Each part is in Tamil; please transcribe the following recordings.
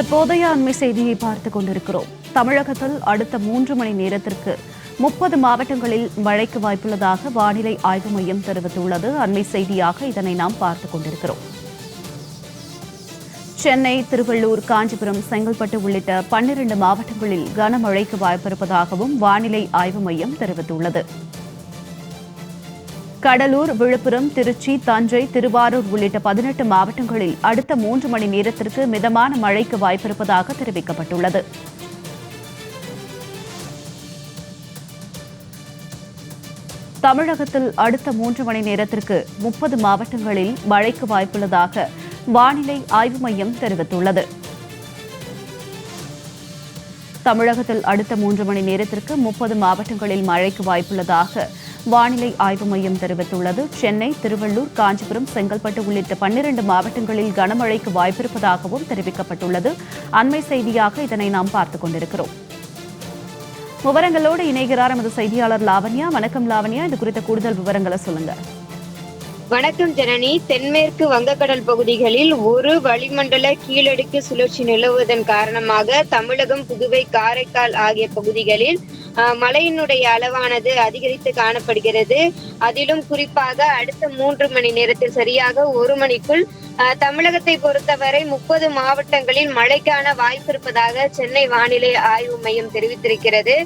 தற்போதைய அண்மை செய்தியை பார்த்துக் கொண்டிருக்கிறோம். தமிழகத்தில் அடுத்த மூன்று மணி நேரத்திற்கு முப்பது மாவட்டங்களில் மழைக்கு வாய்ப்புள்ளதாக வானிலை ஆய்வு மையம் தெரிவித்துள்ளது. அண்மை செய்தியாக இதனை நாம் பார்த்துக் கொண்டிருக்கிறோம். சென்னை திருவள்ளூர் காஞ்சிபுரம் செங்கல்பட்டு உள்ளிட்ட பன்னிரண்டு மாவட்டங்களில் கனமழைக்கு வாய்ப்பிருப்பதாகவும் வானிலை ஆய்வு மையம் தெரிவித்துள்ளது. கடலூர் விழுப்புரம் திருச்சி தஞ்சை திருவாரூர் உள்ளிட்ட பதினெட்டு மாவட்டங்களில் அடுத்த மூன்று மணி நேரத்திற்கு மிதமான மழைக்கு வாய்ப்பிருப்பதாக தெரிவிக்கப்பட்டுள்ளது. தமிழகத்தில் அடுத்த மூன்று மணி நேரத்திற்கு முப்பது மாவட்டங்களில் மழைக்கு வாய்ப்புள்ளதாக வானிலை ஆய்வு மையம் தெரிவித்துள்ளது. தமிழகத்தில் அடுத்த மூன்று மணி நேரத்திற்கு முப்பது மாவட்டங்களில் மழைக்கு வாய்ப்புள்ளதாக வானிலை ஆய்வு மையம் தெரிவித்துள்ளது. சென்னை திருவள்ளூர் காஞ்சிபுரம் செங்கல்பட்டு உள்ளிட்ட பன்னிரண்டு மாவட்டங்களில் கனமழைக்கு வாய்ப்பிருப்பதாகவும் தெரிவிக்கப்பட்டுள்ளது. அண்மை செய்தியாக இதனை நாம் பார்த்துக் கொண்டிருக்கிறோம். விவரங்களோடு இணைகிறார் எமது செய்தியாளர் லாவண்யா. வணக்கம் லாவண்யா. இது குறித்த கூடுதல் விவரங்களை சொல்லுங்க. வணக்கம் ஜனனி. தென்மேற்கு வங்கக்கடல் பகுதிகளில் ஒரு வளிமண்டல கீழடுக்கு சுழற்சி நிலவுவதன் காரணமாக தமிழகம் புதுவை காரைக்கால் ஆகிய பகுதிகளில் மழையினுடைய அளவானது அதிகரித்து காணப்படுகிறது. அதிலும் குறிப்பாக அடுத்த மூன்று மணி நேரத்தில் சரியாக ஒரு மணிக்குள் அஹ், தமிழகத்தை பொறுத்தவரை முப்பது மாவட்டங்களில் மழைக்கான வாய்ப்பு இருப்பதாக சென்னை வானிலை ஆய்வு மையம் தெரிவித்திருக்கிறது.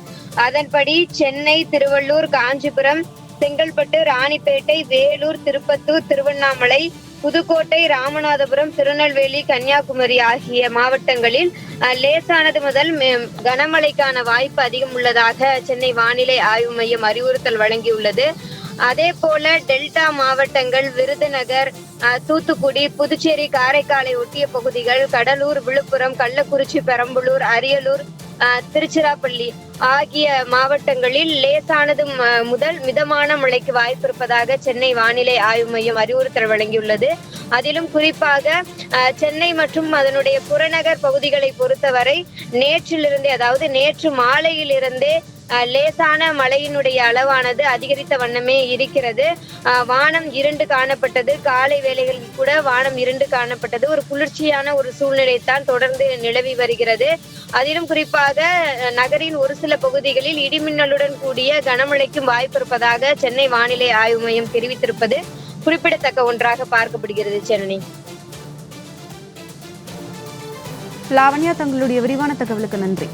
அதன்படி சென்னை திருவள்ளூர் காஞ்சிபுரம் செங்கல்பட்டு ராணிப்பேட்டை வேலூர் திருப்பத்தூர் திருவண்ணாமலை புதுக்கோட்டை ராமநாதபுரம் திருநெல்வேலி கன்னியாகுமரி ஆகிய மாவட்டங்களில் லேசானது முதல் கனமழைக்கான வாய்ப்பு அதிகம் உள்ளதாக சென்னை வானிலை ஆய்வு மையம் அறிவுறுத்தல் வழங்கியுள்ளது. அதே போல டெல்டா மாவட்டங்கள் விருதுநகர் அஹ், தூத்துக்குடி புதுச்சேரி காரைக்காலை ஒட்டிய பகுதிகள் கடலூர் விழுப்புரம் கள்ளக்குறிச்சி பெரம்பலூர் அரியலூர் அஹ், திருச்சிராப்பள்ளி ஆகிய மாவட்டங்களில் லேசானது முதல் மிதமான மழைக்கு வாய்ப்பிருப்பதாக சென்னை வானிலை ஆய்வு மையம் அறிவுறுத்தல் வழங்கியுள்ளது. அதிலும் குறிப்பாக சென்னை மற்றும் அதனுடைய புறநகர் பகுதிகளை பொறுத்தவரை நேற்றிலிருந்தே அதாவது நேற்று மாலையிலிருந்தே லேசான மழையினுடைய அளவானது அதிகரித்த வண்ணமே இருக்கிறது. வானம் இருண்டு காணப்பட்டது. காலை வேளைகளில் கூட வானம் இருண்டு காணப்பட்டது. ஒரு குளிர்ச்சியான ஒரு சூழ்நிலை தான் தொடர்ந்து நிலவி வருகிறது. அதிலும் குறிப்பாக நகரின் ஒரு சில பகுதிகளில் இடிமின்னலுடன் கூடிய கனமழைக்கும் வாய்ப்பு இருப்பதாக சென்னை வானிலை ஆய்வு மையம் தெரிவித்திருப்பது குறிப்பிடத்தக்க ஒன்றாக பார்க்கப்படுகிறது சென்னை லாவண்யா தங்களுடைய விரிவான தகவலுக்கு நன்றி.